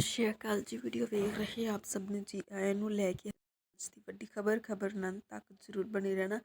ਸਤਿ ਸ਼੍ਰੀ ਅਕਾਲ ਜੀ ਵੀਡੀਓ ਵੇਖ ਰਹੇ ਆਪ ਸਭ ਨੂੰ ਜੀ। ਆਇਆਂ ਨੂੰ ਲੈ ਕੇ ਅੱਜ ਦੀ ਵੱਡੀ ਖਬਰ ਖਬਰ ਨੰਨ ਤੱਕ ਜ਼ਰੂਰ ਬਣੇ ਰਹਿਣਾ।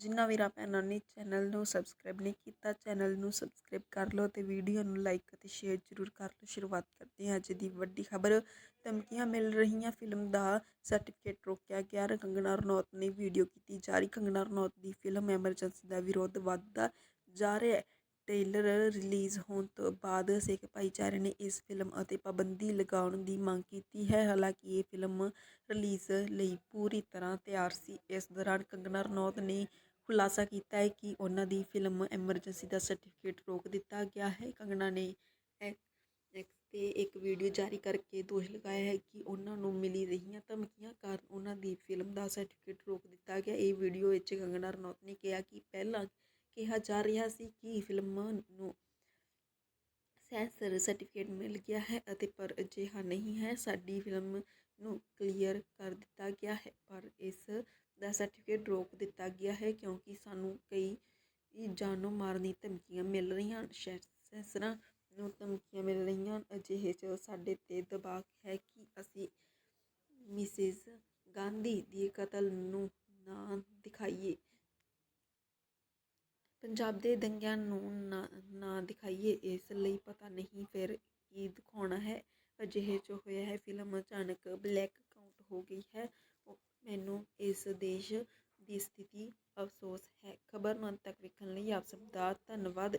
ਜਿਨ੍ਹਾਂ ਵੀਰਾਂ ਭੈਣਾਂ ਨੇ ਚੈਨਲ ਨੂੰ ਸਬਸਕ੍ਰਾਈਬ ਨਹੀਂ ਕੀਤਾ ਚੈਨਲ ਨੂੰ ਸਬਸਕ੍ਰਾਈਬ ਕਰ ਲਓ ਤੇ ਵੀਡੀਓ ਨੂੰ ਲਾਈਕ ਅਤੇ ਸ਼ੇਅਰ ਜ਼ਰੂਰ ਕਰ ਲਓ। ਸ਼ੁਰੂਆਤ ਕਰਦੇ ਹਾਂ ਅੱਜ ਦੀ ਵੱਡੀ ਖਬਰ। ਧਮਕੀਆਂ ਮਿਲ ਰਹੀਆਂ ਫਿਲਮ ਦਾ ਸਰਟੀਫਿਕੇਟ ਰੋਕਿਆ ਗਿਆ। ਕੰਗਣਾ ਰਣੌਤ ਨੇ ਵੀਡੀਓ ਕੀਤੀ ਜਾਰੀ। ਕੰਗਣਾ ਰਣੌਤ ਦੀ ਫਿਲਮ ਐਮਰਜੈਂਸੀ ਦਾ ਵਿਰੋਧ ਵੱਧਦਾ ਜਾ ਰਿਹਾ ਹੈ। ਟ੍ਰੇਲਰ ਰਿਲੀਜ਼ ਹੋਣ ਤੋਂ ਬਾਅਦ ਸਿੱਖ ਭਾਈਚਾਰੇ ਨੇ ਇਸ ਫਿਲਮ ਅਤੇ ਪਾਬੰਦੀ ਲਗਾਉਣ ਦੀ ਮੰਗ ਕੀਤੀ ਹੈ। ਹਾਲਾਂਕਿ ਇਹ ਫਿਲਮ ਰਿਲੀਜ਼ ਲਈ ਪੂਰੀ ਤਰ੍ਹਾਂ ਤਿਆਰ ਸੀ। ਇਸ ਦੌਰਾਨ ਕੰਗਨਾ ਰਣੌਤ ਨੇ ਖੁਲਾਸਾ ਕੀਤਾ ਹੈ ਕਿ ਉਹਨਾਂ ਦੀ ਫਿਲਮ ਐਮਰਜੈਂਸੀ ਦਾ ਸਰਟੀਫਿਕੇਟ ਰੋਕ ਦਿੱਤਾ ਗਿਆ ਹੈ। ਕੰਗਨਾ ਨੇ ਐਕਸ ਤੇ ਇੱਕ ਵੀਡੀਓ ਜਾਰੀ ਕਰਕੇ ਦੋਸ਼ ਲਗਾਇਆ ਹੈ ਕਿ ਉਹਨਾਂ ਨੂੰ ਮਿਲੀ ਰਹੀਆਂ ਧਮਕੀਆਂ ਕਾਰਨ ਉਹਨਾਂ ਦੀ ਫਿਲਮ ਦਾ ਸਰਟੀਫਿਕੇਟ ਰੋਕ ਦਿੱਤਾ ਗਿਆ। ਇਹ ਵੀਡੀਓ ਵਿੱਚ ਕੰਗਨਾ ਰਣੌਤ ਨੇ ਕਿਹਾ ਕਿ ਪਹਿਲਾਂ ਕਿਹਾ ਜਾ ਰਿਹਾ ਸੀ ਕਿ ਫਿਲਮਾਂ ਨੂੰ ਸੈਂਸਰ ਸਰਟੀਫਿਕੇਟ ਮਿਲ ਗਿਆ ਹੈ ਅਤੇ ਪਰ ਅਜਿਹਾ ਨਹੀਂ ਹੈ। ਸਾਡੀ ਫਿਲਮ ਨੂੰ ਕਲੀਅਰ ਕਰ ਦਿੱਤਾ ਗਿਆ ਹੈ, ਪਰ ਇਸ ਦਾ ਸਰਟੀਫਿਕੇਟ ਰੋਕ ਦਿੱਤਾ ਗਿਆ ਹੈ ਕਿਉਂਕਿ ਸਾਨੂੰ ਕਈ ਜਾਨੋਂ ਮਾਰਨ ਦੀ ਧਮਕੀਆਂ ਮਿਲ ਰਹੀਆਂ ਹਨ। ਸੈਂਸਰਾਂ ਨੂੰ ਧਮਕੀਆਂ ਮਿਲ ਰਹੀਆਂ ਹਨ। ਅਜਿਹੇ 'ਚ ਸਾਡੇ 'ਤੇ ਦਬਾਅ ਹੈ ਕਿ ਅਸੀਂ ਮਿਸਿਸ ਗਾਂਧੀ ਦੀ ਕਤਲ ਨੂੰ ਨਾ ਦਿਖਾਈਏ। ਪੰਜਾਬ ਦੇ ਦੰਗਿਆਂ ਨੂੰ ਨਾ ਨਾ ਦਿਖਾਈਏ, ਇਸ ਲਈ ਪਤਾ ਨਹੀਂ ਫਿਰ ਕੀ ਦਿਖਾਉਣਾ ਹੈ। ਅਜਿਹੇ 'ਚ ਹੋਇਆ ਹੈ, ਫਿਲਮ ਅਚਾਨਕ ਬਲੈਕ ਆਊਟ ਹੋ ਗਈ ਹੈ। ਮੈਨੂੰ ਇਸ ਦੇਸ਼ ਦੀ ਸਥਿਤੀ ਅਫਸੋਸ ਹੈ। ਖਬਰ ਨੂੰ ਅੰਤ ਤੱਕ ਵੇਖਣ ਲਈ ਆਪ ਸਭ ਦਾ ਧੰਨਵਾਦ।